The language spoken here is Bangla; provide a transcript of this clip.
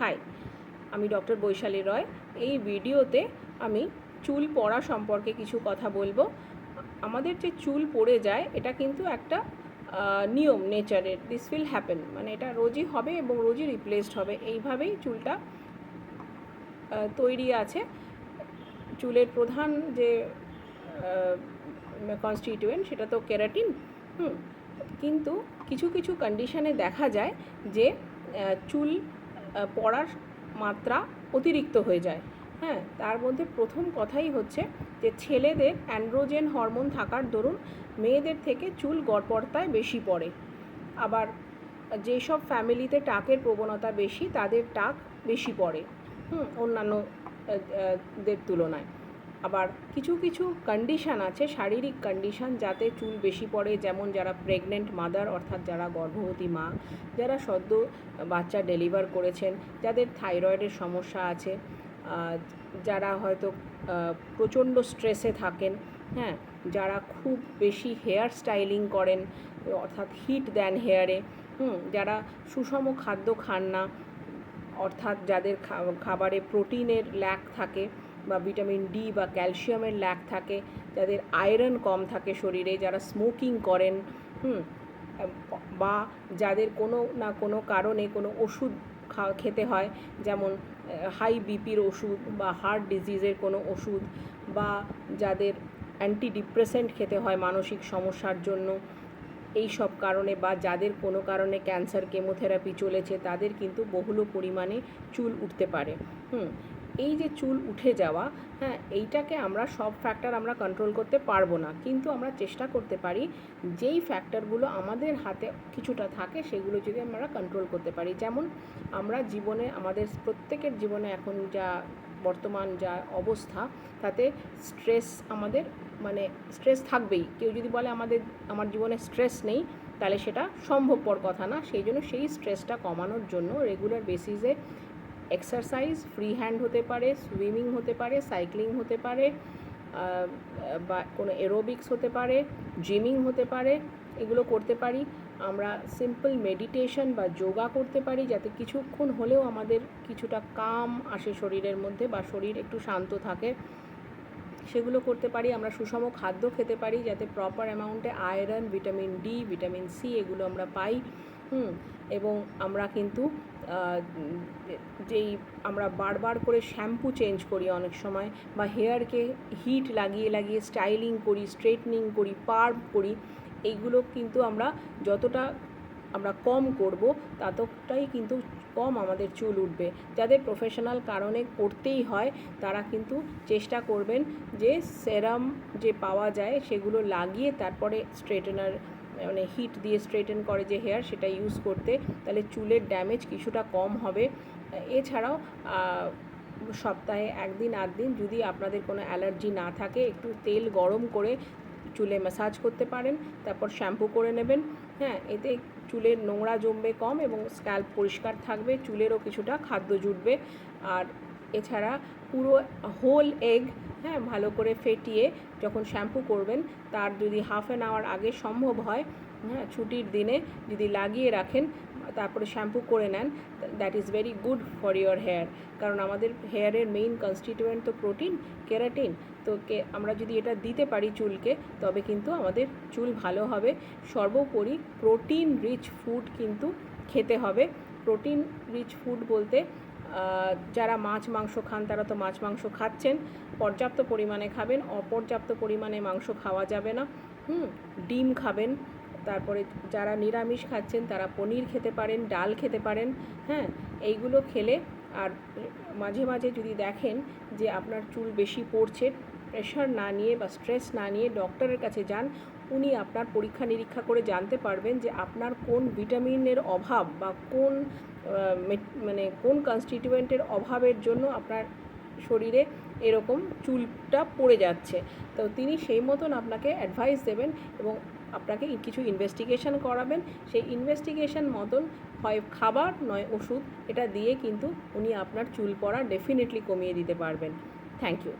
হাই, আমি ডক্টর বৈশালী রয়। এই ভিডিওতে আমি চুল পড়া সম্পর্কে কিছু কথা বলব। আমাদের যে চুল পড়ে যায়, এটা কিন্তু একটা নিয়ম নেচারের। দিস উইল হ্যাপেন মানে এটা রোজই হবে এবং রোজই রিপ্লেসড হবে। এইভাবেই চুলটা তৈরি আছে। চুলের প্রধান যে কনস্টিটিউয়েন্ট সেটা তো কেরাটিন হুম, কিন্তু কিছু কিছু কন্ডিশনে দেখা যায় যে চুল পড়ার মাত্রা অতিরিক্ত হয়ে যায়। হ্যাঁ তার মধ্যে প্রথম কথাই হচ্ছে যে ছেলেদের অ্যান্ড্রোজেন হরমোন থাকার দরুন মেয়েদের থেকে চুল গড়পড়তায় বেশি পড়ে। আবার যেসব ফ্যামিলিতে টাকের প্রবণতা বেশি, তাদের টাক বেশি পড়ে। হুম, অন্যান্য দের তুলনায়। আবার কিছু কিছু কন্ডিশান আছে, শারীরিক কন্ডিশান যাতে চুল বেশি পড়ে, যেমন যারা প্রেগনেন্ট মাদার অর্থাৎ যারা গর্ভবতী মা, যারা সদ্য বাচ্চা ডেলিভার করেছেন, যাদের থাইরয়েডের সমস্যা আছে যারা হয়তো প্রচণ্ড স্ট্রেসে থাকেন হ্যাঁ যারা খুব বেশি হেয়ার স্টাইলিং করেন, অর্থাৎ হিট দেন হেয়ারে হুম, যারা সুষম খাদ্য খান না, অর্থাৎ যাদের খাবারে প্রোটিনের ল্যাক থাকে বা ভিটামিন ডি বা ক্যালসিয়ামের ল্যাক থাকে, যাদের আয়রন কম থাকে শরীরে, যারা স্মোকিং করেন, হুম, বা যাদের কোনো না কোনো কারণে কোনো ওষুধ খেতে হয়, যেমন হাই বিপির ওষুধ বা হার্ট ডিজিজের কোনো ওষুধ, বা যাদের অ্যান্টি ডিপ্রেসেন্ট খেতে হয় মানসিক সমস্যার জন্য, এই সব কারণে বা যাদের কোনো কারণে ক্যান্সার কেমোথেরাপি চলেছে, তাদের কিন্তু বহুল পরিমাণে চুল উঠতে পারে, হুম এই যে চুল উঠে যাওয়া হ্যাঁ এইটাকে আমরা সব ফ্যাক্টর আমরা কন্ট্রোল করতে পারব না। কিন্তু আমরা চেষ্টা করতে পারি, যেই ফ্যাক্টরগুলো আমাদের হাতে কিছুটা থাকে, সেগুলো যদি আমরা কন্ট্রোল করতে পারি। যেমন আমরা জীবনে, আমাদের প্রত্যেকের জীবনে এখন যা বর্তমান যা অবস্থা, তাতে স্ট্রেস আমাদের মানে স্ট্রেস থাকবেই। কেউ যদি বলে আমাদের, আমার জীবনে স্ট্রেস নেই, তাহলে সেটা সম্ভবপর কথা না। সেই জন্য সেই স্ট্রেসটা কমানোর জন্য রেগুলার বেসিসে এক্সারসাইজ ফ্রি হ্যান্ড হতে পারে সুইমিং হতে পারে সাইক্লিং হতে পারে বা কোনো এরোবিক্স হতে পারে জিমিং হতে পারে, এগুলো করতে পারি। আমরা সিম্পল মেডিটেশন বা যোগা করতে পারি যাতে কিছুক্ষণ হলেও আমাদের কিছুটা কাম আসে শরীরের মধ্যে বা শরীর একটু শান্ত থাকে। সেগুলো করতে পারি। আমরা সুষম খাদ্য খেতে পারি যাতে proper অ্যামাউন্টে iron vitamin D vitamin C এগুলো আমরা পাই। হুম, এবং আমরা কিন্তু যেই আমরা বারবার করে শ্যাম্পু চেঞ্জ করি অনেক সময়, বা হেয়ারকে হিট লাগিয়ে লাগিয়ে স্টাইলিং করি, স্ট্রেটনিং করি, পার্ভ করি, এইগুলো কিন্তু আমরা যতটা আমরা কম করব, ততটাই কিন্তু কম আমাদের চুল উঠবে। যাদের প্রফেশনাল কারণে করতেই হয়, তারা কিন্তু চেষ্টা করবেন যে সেরাম যে পাওয়া যায়, সেগুলো লাগিয়ে তারপরে স্ট্রেটেনার মানে হিট দিয়ে স্ট্রেটেন করে যে হেয়ার সেটা ইউজ করতে, তাহলে চুলের ড্যামেজ কিছুটা কম হবে। এছাড়াও সপ্তাহে একদিন আধ দিন যদি আপনাদের কোনো অ্যালার্জি না থাকে, একটু তেল গরম করে চুলে ম্যাসাজ করতে পারেন, তারপর শ্যাম্পু করে নেবেন। হ্যাঁ এতে চুলের নোংরা জমবে কম এবং স্ক্যাল্প পরিষ্কার থাকবে, চুলেরও কিছুটা খাদ্য জুটবে। আর এছাড়া পুরো হোল এগ হ্যাঁ ভালো করে ফেটিয়ে যখন শ্যাম্পু করবেন, তার যদি হাফ অ্যান আওয়ার আগে সম্ভব হয় হ্যাঁ ছুটির দিনে যদি লাগিয়ে রাখেন, তারপরে শ্যাম্পু করে নেন that is very good for your hair কারণ আমাদের হেয়ারের মেইন কনস্টিটিউয়েন্ট তো প্রোটিন কেরাটিন তো কে, আমরা যদি এটা দিতে পারি চুলকে, তবে কিন্তু আমাদের চুল ভালো হবে। সর্বোপরি প্রোটিন রিচ ফুড কিন্তু খেতে হবে। প্রোটিন রিচ ফুড বলতে যারা মাছ, মাংস খান তারা তো মাছ, মাংস খাচ্ছেন। পর্যাপ্ত পরিমাণে খাবেন, অপর্যাপ্ত পরিমাণে মাংস খাওয়া যাবে না। হুম, ডিম খাবেন। তারপরে যারা নিরামিষ খাচ্ছেন তারা পনির খেতে পারেন, ডাল খেতে পারেন। হ্যাঁ এইগুলো খেলে আর মাঝে মাঝে যদি দেখেন যে আপনার চুল বেশি পড়ছে প্রেশার না নিয়ে বা স্ট্রেস না নিয়ে ডক্টরের কাছে যান উনি আপনার পরীক্ষা নিরীক্ষা করে জানতে পারবেন যে আপনার কোন ভিটামিনের অভাব বা কোন মানে কোন কনস্টিটিউয়েন্টের অভাবের জন্য আপনার শরীরে এরকম চুলটা পড়ে যাচ্ছে। তো তিনি সেই মতন আপনাকে অ্যাডভাইস দেবেন এবং আপনাকে কিছু ইনভেস্টিগেশন করাবেন। সেই ইনভেস্টিগেশন মতন হয় খাবার, নয় ওষুধ। এটা দিয়ে কিন্তু উনি আপনার চুল পড়া ডেফিনেটলি কমিয়ে দিতে পারবেন। Thank you